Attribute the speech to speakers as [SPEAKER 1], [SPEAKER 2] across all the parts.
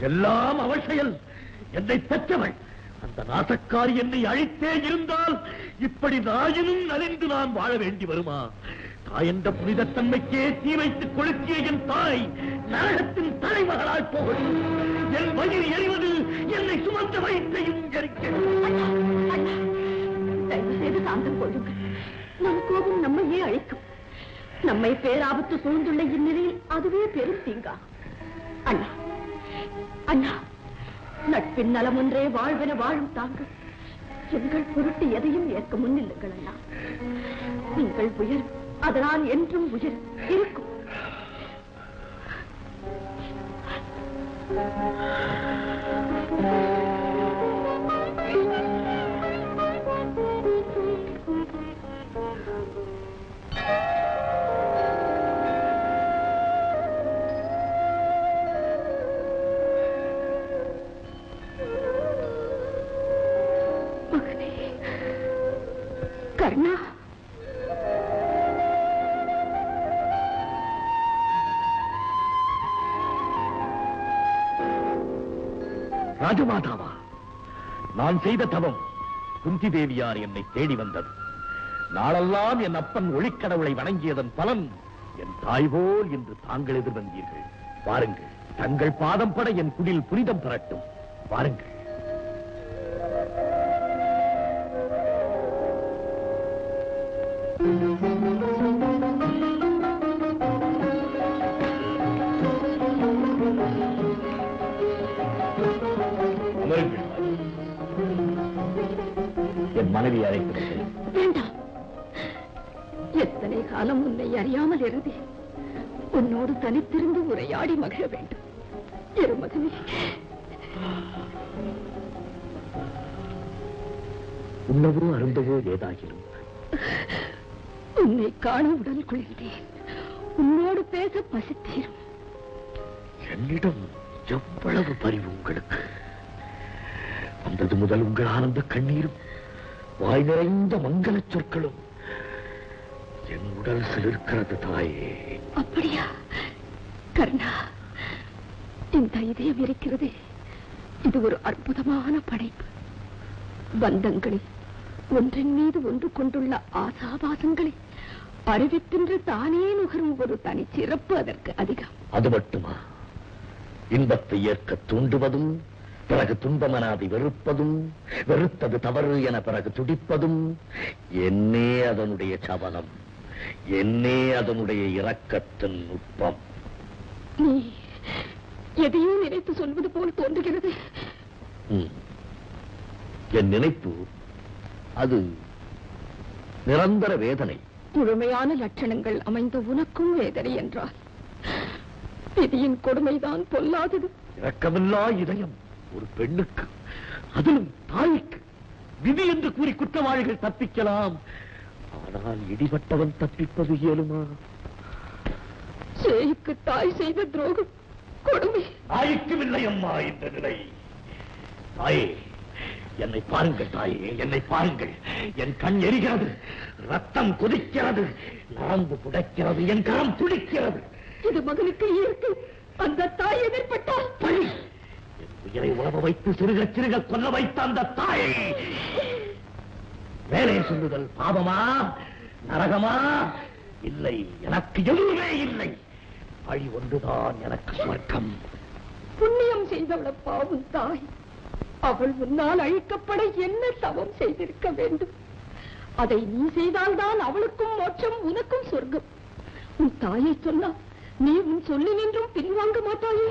[SPEAKER 1] எல்லாம் அவள் செயல் என்னை பெற்றவள். அந்த நாசக்காரி என்னை அழித்தே இருந்தால் இப்படி நாயினும் நலிந்து நான் வாழ வேண்டி வருமா? தாய் என்ற புனிதத்தன்மைக்கே தீ வைத்து கொளுத்திய என் தாய் நரகத்தின் தலைமகளால் போகும். என் வயிறு எறிவது என்னை சுமந்த வயிற்றையும் எரிக்கிறது
[SPEAKER 2] சாந்தம் கொள்ளுங்கள். நம் கோபம் நம்மையே அழிக்கும். நம்மை பேராபத்து சூழ்ந்துள்ள இந்நிலையில் அதுவே பெரும் தீங்கா. அண்ணா அண்ணா நட்பின் நலம் ஒன்றே வாழ்வென வாழும் தாங்கள். எங்கள் பொருட்டு எதையும் ஏற்க முன்னில்லுங்கள் அண்ணா. நீங்கள் உயர் அதனால் என்றும் உயர் இருக்கும். மகனே
[SPEAKER 1] ராஜமாதாவா? நான் செய்த தவம் குந்தி தேவியார் என்னை தேடி வந்தது. நாளெல்லாம் என் அப்பன் ஒளிக்கடவுளை வணங்கியதன் பலன் என் தாய் போல் என்று தாங்கள் எதிர்வந்தீர்கள். வாருங்கள் தங்கள் பாதம் பட என் குடில் புனிதம் பெறட்டும் வாருங்கள்.
[SPEAKER 2] Thank you. காலம் உன்னை அறியாமல் இருந்தேன் உன்னோடு தனித்திருந்து உரையாடி மகிழ வேண்டும். இரு மகனே.
[SPEAKER 1] உண்ணவோ அருந்தவோ ஏதாகிலும்
[SPEAKER 2] உன்னை காண உடல் குளிர்ந்தேன். உன்னோடு பேச பசித்தீரும்
[SPEAKER 1] என்னிடம் எவ்வளவு பரிவு உங்களுக்கு? வந்தது முதல் உங்கள் ஆனந்த கண்ணீரும் வாய் நிறைந்த மங்களச் சொற்களும். என் உடல் சிலிர்க்கிறது தாயே.
[SPEAKER 2] அப்படியா? கர்ணா இந்த இதயம் இருக்கிறதே. இது ஒரு அற்புதமான படைப்பு. பந்தங்களை ஒன்றின் மீது ஒன்று கொண்டுள்ள ஆசாபாசங்களை அறிவித்தின்று தானே நுகரும் ஒரு தனி சிறப்பு அதற்கு அதிகம்.
[SPEAKER 1] அது மட்டுமா? இன்பத்தை ஏற்க தூண்டுவதும் பிறகு துன்பமென அதை வெறுப்பதும் வெறுத்தது தவறு என பிறகு துடிப்பதும் என்னே அதனுடைய சபலம். என்னே அதனுடைய இரக்கத்தின் நுட்பம்.
[SPEAKER 2] நீ எதையோ நினைத்து சொல்வது போல் தோன்றுகிறது.
[SPEAKER 1] என் நினைப்பு அது நிரந்தர வேதனை.
[SPEAKER 2] முழுமையான லட்சணங்கள் அமைந்த உனக்கும் வேதனை என்றால் விதியின் கொடுமைதான் பொல்லாதது.
[SPEAKER 1] இரக்கமில்லா இதயம் ஒரு பெண்ணுக்கு அதிலும் தாய்க்கு விதி என்று கூறி குற்றவாளிகள் தப்பிக்கலாம். ஆனால் இடிபட்டவன் தப்பிப்பது இயலுமா?
[SPEAKER 2] சேய்க்கு தாய் செய்த துரோகம் கொடுமை.
[SPEAKER 1] தாய்க்கும் இல்லை அம்மா இந்த நிலை. தாயே என்னை பாருங்கள் தாயே என்னை பாருங்கள். என் கண் எரிகிறது ரத்தம் கொதிக்கிறது நரம்பு புடைக்கிறது என் கரம் துடிக்கிறது.
[SPEAKER 2] இது மகனுக்கு இருக்கு அந்த தாய் எதிர்பட்டால்
[SPEAKER 1] பழி. என் உயிரை உழவ வைத்து சிறுக சிறுக கொல்ல வைத்த அந்த தாயை. வேலை சொல்லுதல் பாவமா நரகமா? இல்லை எனக்கு எதுவுமே இல்லை. வழி ஒன்றுதான் எனக்கு சொர்க்கம்
[SPEAKER 2] புண்ணியம் செய்தவள பாவம் தாய். அவள் உன்னால் அழிக்கப்பட என்ன தவம் செய்திருக்க வேண்டும்? அதை நீ செய்தால்தான் அவளுக்கும் மோட்சம் உனக்கும் சொர்க்கம். உன் தாயை சொன்னா நீ உன் சொல்லினின்றும் பின்வாங்க மாட்டாயே?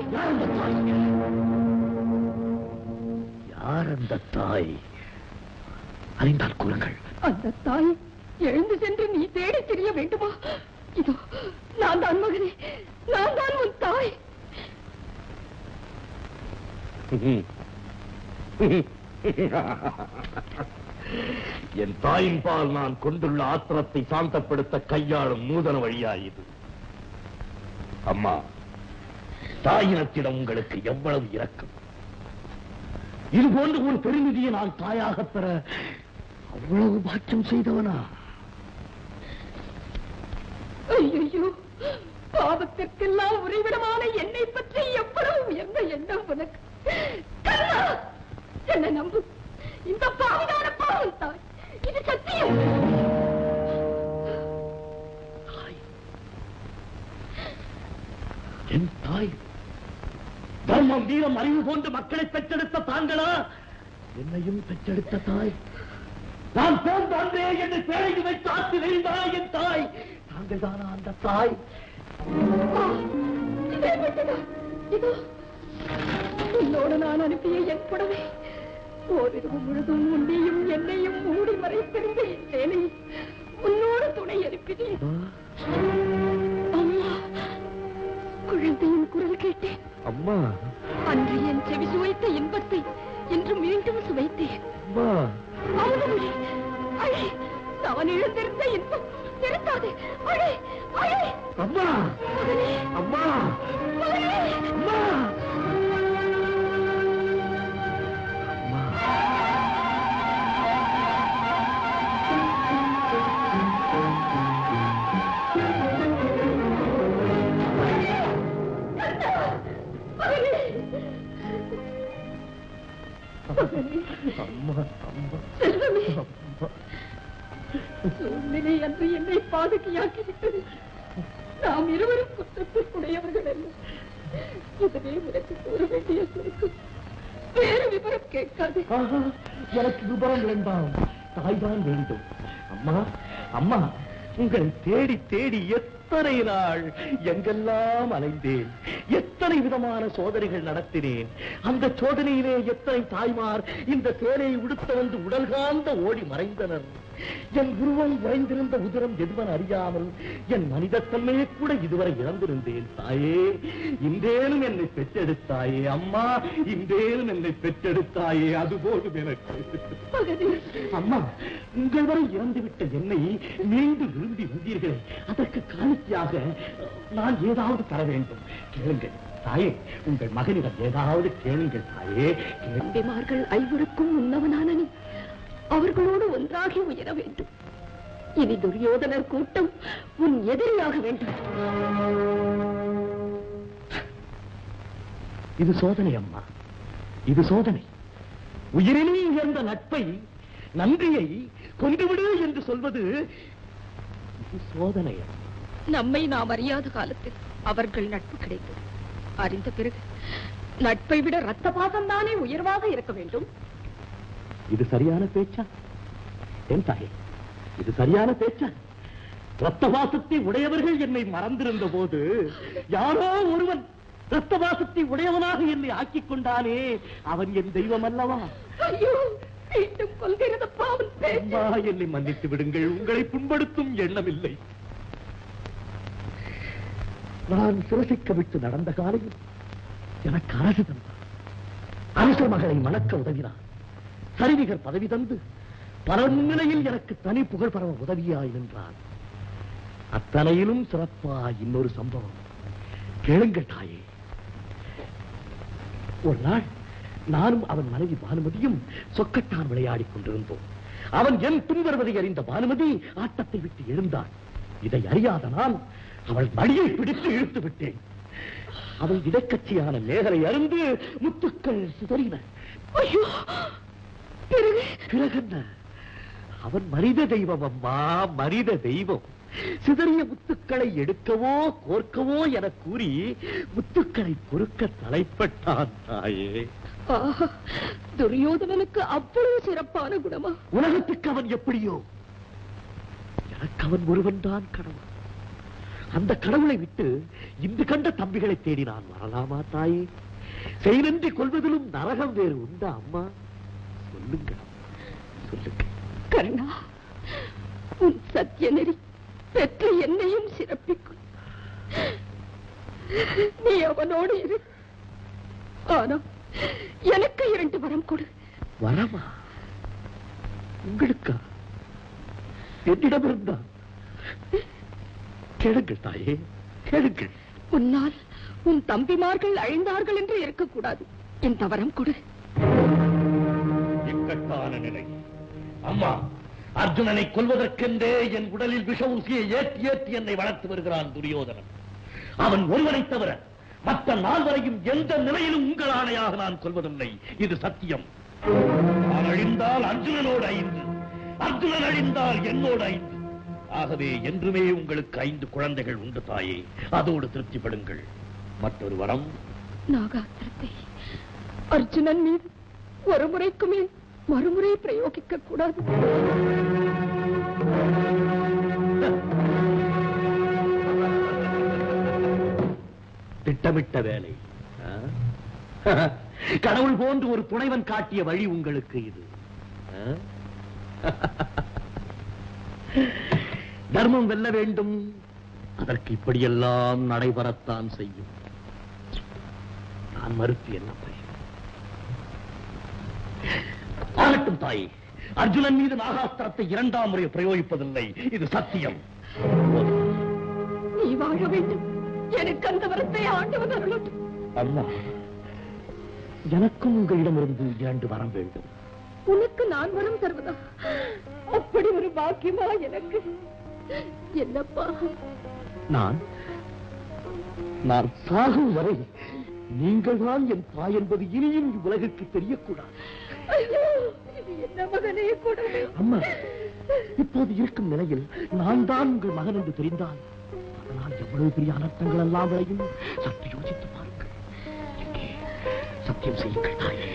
[SPEAKER 1] யார் அந்த தாய்? யார் அந்த தாய் அறிந்தால் கூறுங்கள்.
[SPEAKER 2] அந்த தாய் எழுந்து சென்று நீ தேடி தெரிய வேண்டுமா? இதோ நான் தான் மகனே நான் தான் உன் தாய்.
[SPEAKER 1] என் தாயின் பால் நான் கொண்டுள்ள ஆத்திரத்தை சாந்தப்படுத்த கையாளும் நூதன வழியா இது அம்மா தாயினத்திடம் உங்களுக்கு எவ்வளவு இரக்கம்? இது போன்ற ஒரு பெருநிதியை நான் தாயாக பெற அவ்வளவு பாக்கியம் செய்தவனா?
[SPEAKER 2] ஐயோ பாவத்திற்கெல்லாம் உறைவிடமான என்னை பற்றி எவ்வளவு உயர்ந்த எண்ணம் உனக்கு? என்னை நம்பு. இந்த பாவிதான பாவம் தாய் இது சத்தியம்.
[SPEAKER 1] தாய். என் தாய் தர்மம் வீரம் அறிவு போன்ற மக்களை பெற்றெடுத்த தாங்களா? என்னையும் பெற்றெடுத்த தாய். நான் அன்றே என்னை பேழைக்கு வைத்து ஆற்றி நெறிந்தாய் என் தாய். தாங்கள் தானா அந்த தாய்?
[SPEAKER 2] உன்னோடு நான் அனுப்பிய என் புடவை. ஓரிரவு முழுதும் உன்னையும் என்னையும் மூடி மறைத்திருந்த என் உன்னோடு துணை அனுப்பினேன். அம்மா. குழந்தையின் குரல் கேட்டேன்.
[SPEAKER 1] அம்மா.
[SPEAKER 2] அன்று என் செவி சுவைத்த இன்பத்தை இன்று நான் இழந்திருந்த இன்பம் நிறுத்தாதே அழை அழை.
[SPEAKER 1] அம்மா. அம்மா. அம்மா. அம்மா.
[SPEAKER 2] சூழ்நிலை என்னை பாதுகையாக்கி விட்டது நாம் இருவரும் குற்றத்திற்குடையவர்கள் அல்ல. இதுவே உனக்கு கூற வேண்டிய சுருக்கம். வேறு விவரம் கேட்காதே.
[SPEAKER 1] எனக்கு விபரம் வேண்டாம். தாய்தான் வேண்டும். அம்மா அம்மா உங்களை தேடி தேடி எத்தனை நாள் எங்கெல்லாம் அலைந்தேன்? எத்தனை விதமான சோதனைகள் நடத்தினேன்? அந்த சோதனையிலே எத்தனை தாய்மார் இந்த தேனை உடுத்த வந்து உடல் காந்த ஓடி மறைந்தனர்? என் உருவம் உறைந்திருந்த உதிரம் எதுவன் அறியாமல் என் மனிதத்தன்மையை கூட இதுவரை இழந்திருந்தேன் தாயே. இன்றேனும் என்னை பெற்றெடுத்தாயே. அம்மா இன்றேனும் என்னை பெற்றெடுத்தாயே. அது போதும் எனக்கு அம்மா உங்கள் வரை இறந்துவிட்ட என்னை மீண்டும் விரும்பி வந்தீர்களே அதற்கு காணிக்கையாக நான் ஏதாவது தர வேண்டும். கேளுங்கள். தாயே உங்கள் மகனிடம் ஏதாவது கேளுங்கள் தாயே.
[SPEAKER 2] தம்பிமார்கள் ஐவருக்கும் உன்னவனான நீ அவர்களோடு ஒன்றாகி உயர வேண்டும். இனி துரியோதனர் கூட்டம் உன் எதிரியாக வேண்டும்.
[SPEAKER 1] இது சோதனை அம்மா. இது சோதனை. உயிரிலே உயர்ந்த நட்பை நன்றியை கொண்டுவிடு என்று சொல்வது இது சோதனை.
[SPEAKER 2] நம்மை நாம் அறியாத காலத்தில் அவர்கள் நட்பு கிடைத்தது. அறிந்த பிறகு நட்பை விட ரத்த பாசம் தானே உயர்வாக இருக்க வேண்டும்?
[SPEAKER 1] இது சரியான பேச்சா? என் தாயே இது சரியான பேச்சா? ரத்தவாசத்தை உடையவர்கள் என்னை மறந்திருந்த போது யாரோ ஒருவன் ரத்தவாசத்தை உடையவனாக என்னை ஆக்கிக் கொண்டானே அவன் என் தெய்வம் அல்லவா என்னை மன்னித்து விடுங்கள். உங்களை புண்படுத்தும் எண்ணம் இல்லை நான் சிரசிக்க விட்டு நடந்த காலையில் எனக்கு அரசு தந்தார் அரச மகளை மணக்க உதவினார் சரிநிகர் பதவி தந்து பல முன்னிலையில் எனக்கு தனி புகழ் பரவ உதவியாய் நின்றான். அத்தனையிலும் சிறப்பா இன்னொரு சம்பவம். கேளுங்கள் தாயே. ஒரு நாள் நானும் அவன் மனைவி பானுமதியும் சொக்கட்டான் விளையாடிக் கொண்டிருந்தோம். அவன் என் பின்வருவதை அறிந்த பானுமதி ஆட்டத்தை விட்டு எழுந்தாள் இதை அறியாத நான் அவள் மடியை பிடித்து இழுத்து விட்டேன். அவள் இடைக்கட்சியான மேகலை அருந்து முத்துக்கள் சிதறின.
[SPEAKER 2] ஐயோ! பிறகு?
[SPEAKER 1] அவன் மனித தெய்வம் அம்மா மனித தெய்வம். சிதறிய முத்துக்களை எடுக்கவோ கோர்க்கவோ என கூறி முத்துக்களை பொறுக்க தலைப்பட்டான் தாயே.
[SPEAKER 2] துரியோதனனுக்கு அவ்வளவு சிறப்பான குணமா?
[SPEAKER 1] உலகத்துக்கு அவன் எப்படியோ? எனக்கு அவன் ஒருவன் தான் கடவுள். அந்த கடவுளை விட்டு இன்று கண்ட தம்பிகளை தேடி நான் வரலாமா தாயே? செயலின்றி கொள்வதிலும் நரகம் வேறு உண்டா அம்மா? சொல்லுங்க. சொல்லுங்க.
[SPEAKER 2] கர்ணா உன் சத்திய நெறி பெற்ற என்னையும் சிறப்பிக்கும். நீ அவனோடு இரு. ஆனா எனக்கு இரண்டு வரம் கொடு.
[SPEAKER 1] வரமா உங்களுக்கா? என்னிடம் இருந்தா கேளுங்கள் தாயே கேளுங்கள்.
[SPEAKER 2] உன்னால் உன் தம்பிமார்கள் அழிந்தார்கள் என்று இருக்கக்கூடாது. இந்த வரம் கொடு.
[SPEAKER 1] இக்கட்டான நிலை. அம்மா அர்ஜுனனை கொல்வதற்கென்றே என் உடலில் விஷ ஊசியை ஏற்றி ஏற்றி என்னை வளர்த்து வருகிறான் துரியோதனன். அவன் ஒருவனை தவிர மற்ற நால்வரையும் எந்த நிலையிலும் உங்கள் ஆணையாக நான் சொல்வதில்லை இது சத்தியம். நான் அழிந்தால் அர்ஜுனனோடு ஐந்து. அர்ஜுனன் அழிந்தால் என்னோடு ஐந்து. ஆகவே என்றுமே உங்களுக்கு ஐந்து குழந்தைகள் உண்டு தாயே. அதோடு திருப்திப்படுங்கள். மற்றொரு வரம்.
[SPEAKER 2] நாகாத்திரத்தை. அர்ஜுனன் மீது ஒரு முறைக்குமே மறுமுறை பிரயோகிக்க கூடாது.
[SPEAKER 1] திட்டமிட்ட வேலை. கடவுள் போன்று ஒரு துணைவன் காட்டிய வழி உங்களுக்கு இது. தர்மம் வெல்ல வேண்டும். அதற்கு இப்படியெல்லாம் நடைபெறத்தான் செய்யும். நான் மறுத்து என்ன பயன் ஆகட்டும் தாயே. அர்ஜுனன் மீது நாகாஸ்திரத்தை இரண்டாம் முறை பிரயோகிப்பதில்லை. இது சத்தியம்.
[SPEAKER 2] நீ வாழ வேண்டும். எனக்கு அந்த வரத்தை ஆண்டவன் அருளட்டும்.
[SPEAKER 1] அம்மா எனக்கும் உங்களிடமிருந்து இரண்டு வரம் வேண்டும்.
[SPEAKER 2] உனக்கு நான் வரம் தருவதா? அப்படி ஒரு பாக்கியமா எனக்கு? என்னப்பா?
[SPEAKER 1] நான் நான் சாகும் வரை நீங்கள் தான் என் தாய் என்பது இனியும் இவ்வுலகுக்கு தெரியக்கூடாது. அம்மா இப்போது இருக்கும் நிலையில் நான் தான் உங்கள் மகன் என்று தெரிந்தால் அதனால் எவ்வளவு பெரிய அனர்த்தங்கள் எல்லாம் விளையும்? சற்று யோசித்து பாருங்கள்? சத்தியம் செய்யுங்கள் தாயே.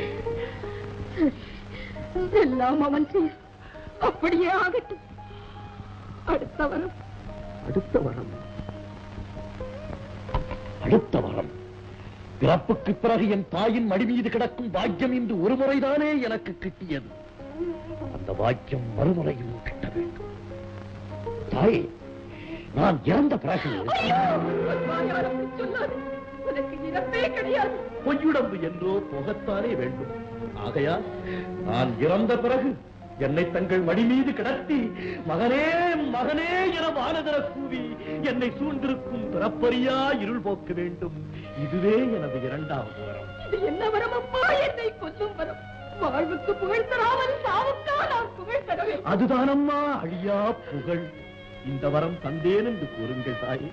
[SPEAKER 2] எல்லாம் அவன் செய்ய அப்படியே ஆகட்டும். அடுத்த வரம்.
[SPEAKER 1] அடுத்த வரம். அடுத்த வரம். பிறப்புக்கு பிறகு என் தாயின் மடி மீது கிடக்கும் பாக்கியம் இன்று ஒரு முறைதானே எனக்கு கிட்டியது. அந்த பாக்கியம் மறுமுறையும் கிட்ட வேண்டும். தாயே நான் இறந்த பிறகு பொய்யுடம்பு என்றோ போகத்தானே வேண்டும். ஆகையால் நான் இறந்த பிறகு என்னை தங்கள் மடி மீது கிடத்தி மகனே மகனே என வானதர கூவி என்னை சூழ்ந்திருக்கும் பிறப்பறியா இருள் போக்க வேண்டும். இதுவே எனது இரண்டாவது வரம்.
[SPEAKER 2] என்ன வரம் அப்பா என்னை கொல்லும் வரம். வாழ்வுக்கு புகழ் தராமல் சாவுக்கா நான் புகழ் தர வேண்டும்.
[SPEAKER 1] அதுதானம்மா அழியா புகழ். இந்த வரம் தந்தேன் என்று கூறுங்கள் தாயே.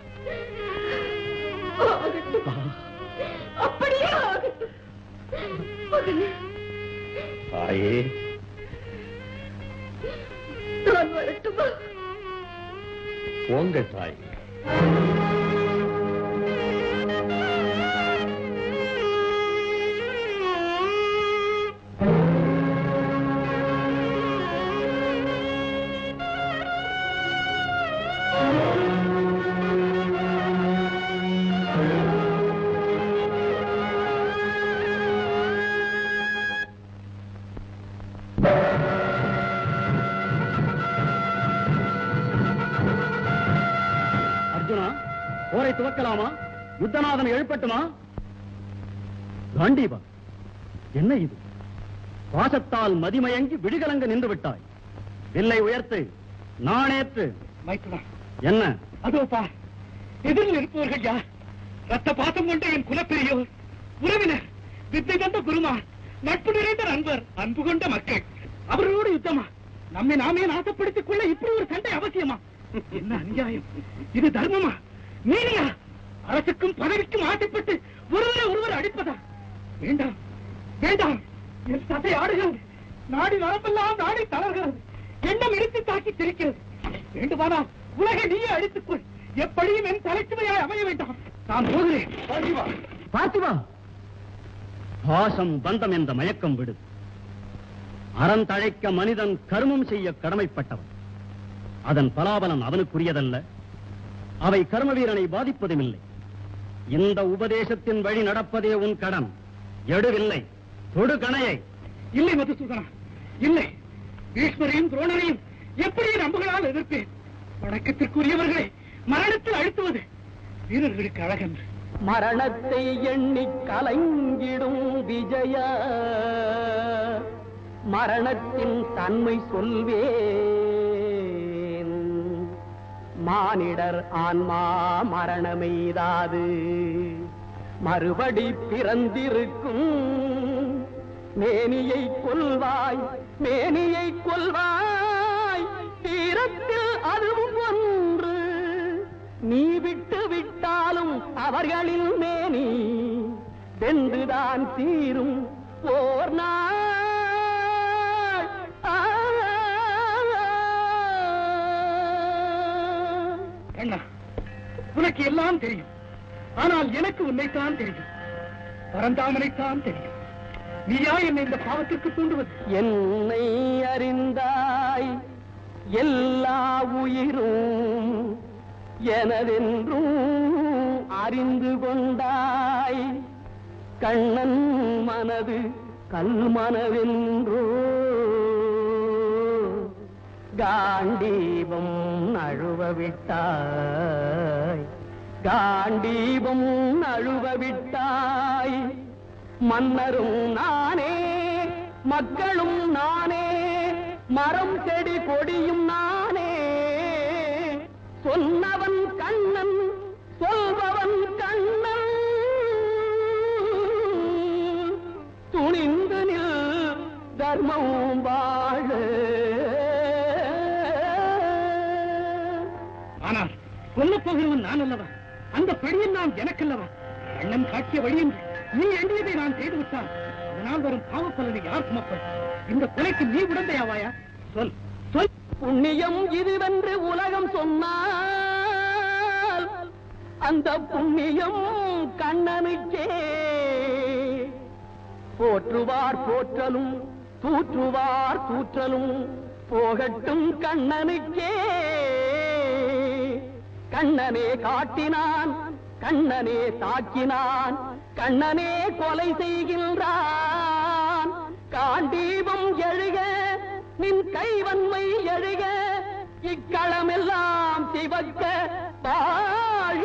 [SPEAKER 2] அப்படியே
[SPEAKER 1] தாயே
[SPEAKER 2] நான் வரட்டுமா?
[SPEAKER 1] போங்கள் தாயே.
[SPEAKER 3] போரை துவக்கலாமா? யுத்தநாதன் எழுப்பட்டுமா? காண்டீபா என்ன இது? பாசத்தால் மதிமயங்கி விடுகலங்க நின்று விட்டாய். வில்லை உயர்த்து நாணேற்று என்ன?
[SPEAKER 4] அதோ பார் எதிரில் இருப்பவர்கள் யார்? ரத்த பாசம் கொண்ட என் குலப்பெரியோர் உறவினர் வித்தை தந்த குருமான் நட்பு நிறைந்த நண்பர் அன்பு கொண்ட மக்கள். அவர்களோடு யுத்தமா? நம்மை நாமே நாசப்படுத்திக் கொள்ள இப்படி ஒரு சண்டை அவசியமா? என்ன அநியாயம்? இது தர்மமா? நீதியா? அரசுக்கும் பதவிக்கும் ஆசைப்பட்டு ஒருவரை ஒருவர் அடிப்பதா? வேண்டாம் வேண்டாம். என் சதை ஆடுகிறது. நாடி நரம்பெல்லாம் நாடி தளர்கிறது. எண்ணம் இழுத்து தாக்கி திரிக்கிறது. வேண்டுமானால் உலகை நீயே அழித்துக்கொள் எப்படியும் என் தலைச்சுமையாய் அமைய வேண்டாம். நான் போகிறேன்
[SPEAKER 3] பார்த்திவா பாசம் பந்தம் என்ற மயக்கம் விடு. அறம் தழைக்க மனிதன் கருமம் செய்ய கடமைப்பட்டவன். அதன் பலாபலன் அவனுக்குரியதல்ல. அவை கர்ம வீரனை பாதிப்பதும் இல்லை இந்த உபதேசத்தின் வழி நடப்பதே உன் கடன். எடுவில்லை. தொடு கணையை.
[SPEAKER 4] இல்லை மதுசூதனா. இல்லை. பீஷ்மரையும் துரோணரையும் எப்படி நம்புகளால் எதிர்ப்பேன்? வணக்கத்திற்குரியவர்களை மரணத்தில் அழுத்துவது வீரர்களுக்கு அழகன்று.
[SPEAKER 3] மரணத்தை எண்ணி கலங்கிடும் விஜய. மரணத்தின் தன்மை சொல்வேன். மானிடர் ஆன்மா மரணமெய்தாது. மறுபடி பிறந்திருக்கும் மேனியை கொள்வாய் மேனியை கொள்வாய் தீரத்தில் அதுவும் ஒன்று. நீ விட்டு விட்டாலும் அவர்களின் மேனி. வென்றுதான் தீரும் போர் நாள்.
[SPEAKER 4] உனக்கு எல்லாம் தெரியும். ஆனால் எனக்கு உன்னைத்தான் தெரியும். பரந்தாமனைத்தான் தெரியும். நீயா என்னை இந்த பாவத்திற்கு தூண்டுவது?
[SPEAKER 3] என்னை அறிந்தாய் எல்லா உயிரும் எனதென்றும் அறிந்து கொண்டாய். கண்ணன் மனது கல்மனவென்றோ காண்டீபம் அழுவ விட்டாய் காண்டீபம் அழுவ விட்டாய் மன்னரும் நானே மக்களும் நானே மரம் செடி கொடியும் நானே. சொன்னவன் கண்ணன் சொல்பவன் கண்ணன். துணிந்து நில் தர்மம் வாழ
[SPEAKER 4] போகிறவன் நான் அல்லவா? அந்த பழியின் நான் எனக்கல்லவா? அண்ணன் காட்டிய வழியின் நீ எண்ணியதை நான் செய்து விட்டான். அதனால் வரும் பாவப்பலனை யார் சுமப்பது? இந்த கொலைக்கு நீ உடந்தையாவாயா? சொல். சொல்.
[SPEAKER 3] புண்ணியம் இதுவென்று உலகம் சொன்னால் அந்த புண்ணியம் கண்ணனுக்கே. போற்றுவார் போற்றலும் தூற்றுவார் தூற்றலும் போகட்டும் கண்ணனுக்கே. கண்ணனே காட்டினான் கண்ணனே தாக்கினான் கண்ணனே கொலை செய்கின்றான். காண்டீபம் எழுக நின் கைவன்மை எழுக இக்களமெல்லாம் சிவக்க வாழ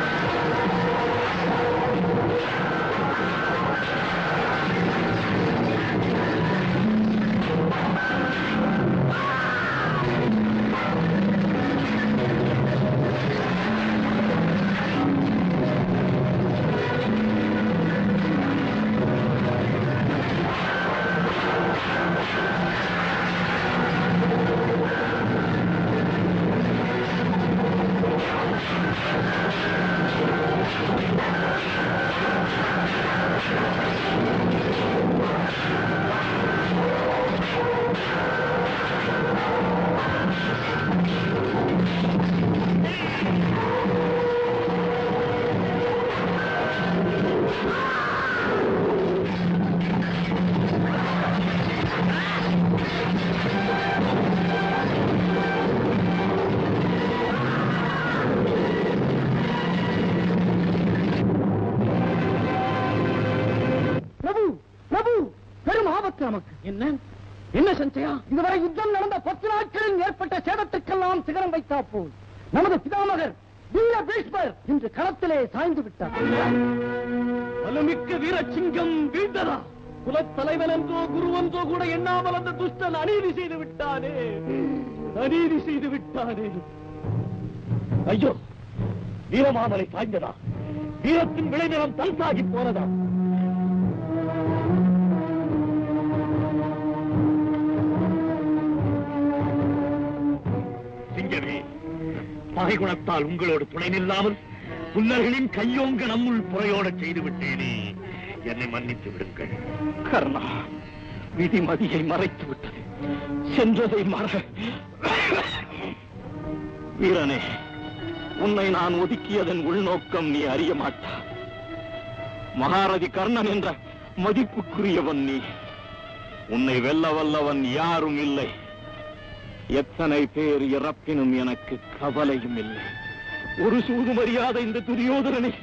[SPEAKER 4] ஆபத்து நமக்கு என்ன? என்ன சஞ்சயா? இதுவரை யுத்தம் நடந்த பத்து நாட்களில் ஏற்பட்ட சேதத்துக்கெல்லாம் சிகரம் வைத்தா போல். நமது பிதாமகர்
[SPEAKER 5] வீர பீஷ்மர் இன்று களத்திலே சாய்ந்து விட்டார்.
[SPEAKER 1] வலுமிக்க வீர சிங்கம் வீழ்ந்ததா? குலத்தலைவன் என்றோ குருவென்றோ கூட எண்ணாமல் அந்த துஷ்டன் அநீதி செய்து விட்டானே? அநீதி செய்து விட்டானே? ஐயோ வீரமாமலை சாய்ந்ததா வீரத்தின் விளைநிலம் தல்சாகி போனதா? பகை குணத்தால் உங்களோடு துணை நில்லாமல் புன்னர்களின் கையோங்க நம்முள் புறையோட செய்து விட்டேனே என்னை மன்னித்து விடுங்கள்.
[SPEAKER 6] கர்ணா விதிமதியை மறைத்து விட்டது சென்றதை மற. வீரனே உன்னை நான் ஒதுக்கியதன் உள்நோக்கம் நீ அறிய மாட்டா. மகாரதி கர்ணன் என்ற மதிப்புக்குரியவன் நீ. உன்னை வெல்ல வல்லவன் யாரும் இல்லை. எத்தனை பேர் இறப்பினும் எனக்கு கவலையும் இல்லை. ஒரு சூது மரியாதை இந்த துரியோதரனை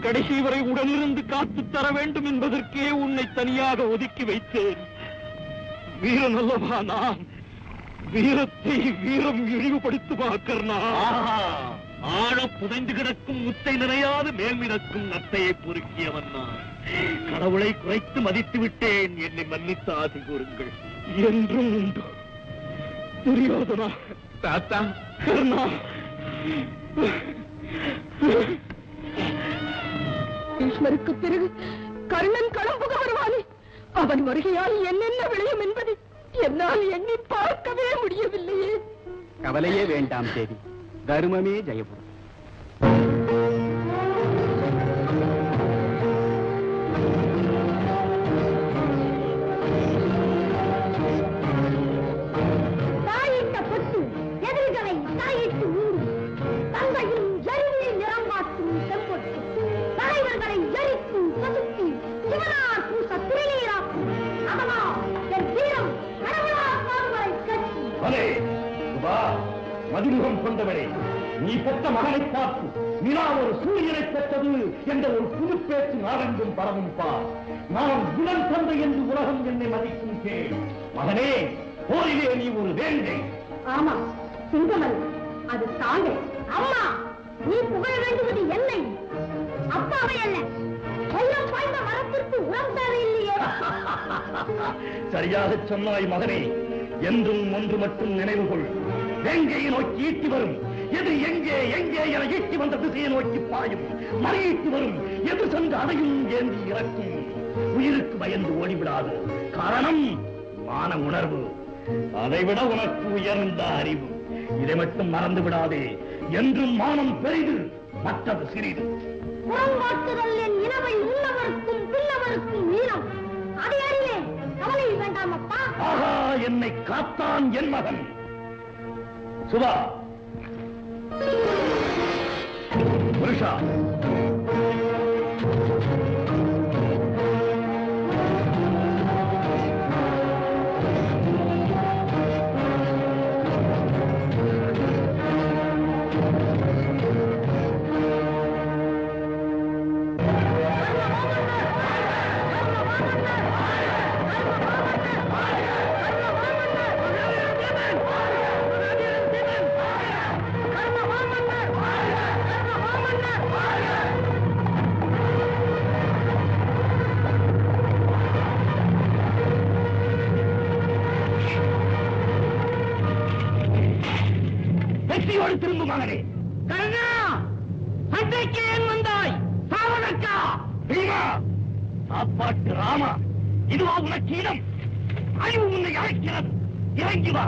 [SPEAKER 6] கடைசி வரை உடனிருந்து காத்து தர வேண்டும் என்பதற்கே உன்னை தனியாக ஒதுக்கி வைத்தேன். வீரன் அல்லவா நான்? வீரத்தை வீரம் இழிவுபடுத்துமா கர்ணா?
[SPEAKER 1] ஆஹா! ஆழ புதைந்து கிடக்கும் முத்தை நிறையாது மேல் மிதக்கும் நத்தையை பொறுக்கியவன் நான். கடவுளை குறைத்து மதித்து விட்டேன் என்னை மன்னித்து ஆசி கூறுங்கள்.
[SPEAKER 6] என்றும் உண்டு? துரியோதனா தாத்தா. கர்ணா.
[SPEAKER 2] ஈஸ்வருக்கு பிறகு கர்ணன் களம்புக வருவானே. அவன் வருகையால் என்னென்ன விளையும் என்பதை என்னால் எண்ணி பார்க்கவே முடியவில்லையே.
[SPEAKER 5] கவலையே வேண்டாம் தேவி. தர்மமே ஜெயபுரம்.
[SPEAKER 1] மதிமுகம் கொண்டவரே நீ பெற்ற மகனை பார்த்து நிலா ஒரு சூரியனை பெற்றது என்ற ஒரு புது பேச்சு நாடெங்கும் பரவும் பார் நான் குணம் தந்தை என்று உலகம் என்னை மதிக்கும் கேள் மகனே போரிலே நீ ஒரு வேங்கை.
[SPEAKER 2] ஆமா சிங்கமல்ல அது தாங்க அம்மா நீ புகழ வேண்டுவது என்னை? அப்பாவை அல்ல வெள்ளம் பாய்ந்த மரத்திற்கு உரம் தேவையில்லையே.
[SPEAKER 1] சரியாக சொன்னாய் மகனே. என்றும் ஒன்று மட்டும் நினைவு கொள் வேங்கையை நோக்கி ஈட்டி வரும். எது எங்கே எங்கே என ஈட்டி வந்த திசையை நோக்கி பாயும். மறையீட்டு வரும். எது சென்று அதையும் ஏந்தி இறக்கும். உயிருக்கு பயந்து ஓடிவிடாது. காரணம் மான உணர்வு. அதைவிட உனக்கு உயர்ந்த அறிவு. இதை மட்டும் மறந்து விடாதே. என்றும் மானம் பெரிது மற்றது சிறிது.
[SPEAKER 2] புறங்காட்டுதல் என் இனவை உள்ளவருக்கும் பின்னவருக்கும் வீரம் அதை அறிவேன். கவலை வேண்டாம் அப்பா
[SPEAKER 1] ஆஹா என்னை காத்தான் என் மகன். 师傅我是 வெற்றியோடு திரும்பும் மகனே. கருணா சண்டைக்கு ஏன் வந்தாய். சாவனக்கா பீமா சாப்பாட்டு ராமா இதுவா உனக்கு இடம்? அறிவு உன்னை அழைக்கிறது. இறங்கி வா.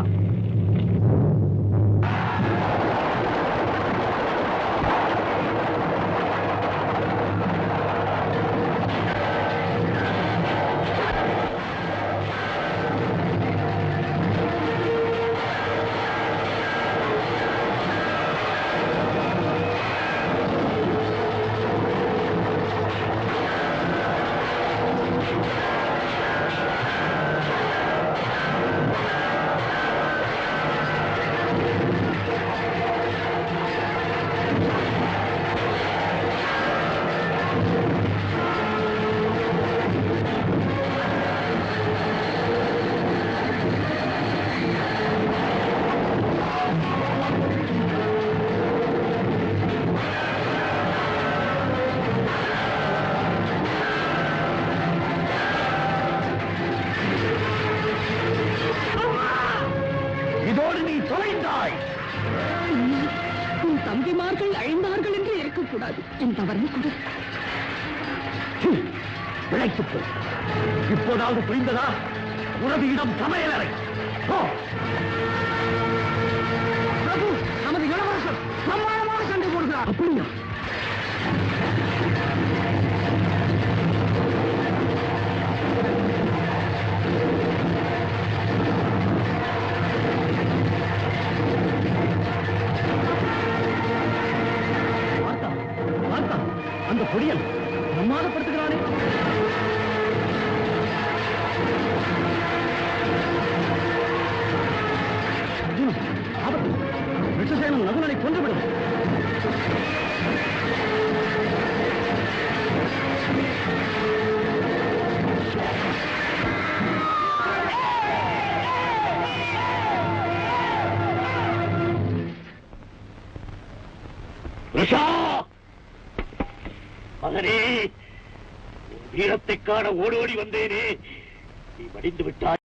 [SPEAKER 1] புரிந்ததா? உனது இடம் சமையலறை. காண ஓடோடி வந்தேனே. நீ மடிந்து விட்டாய்.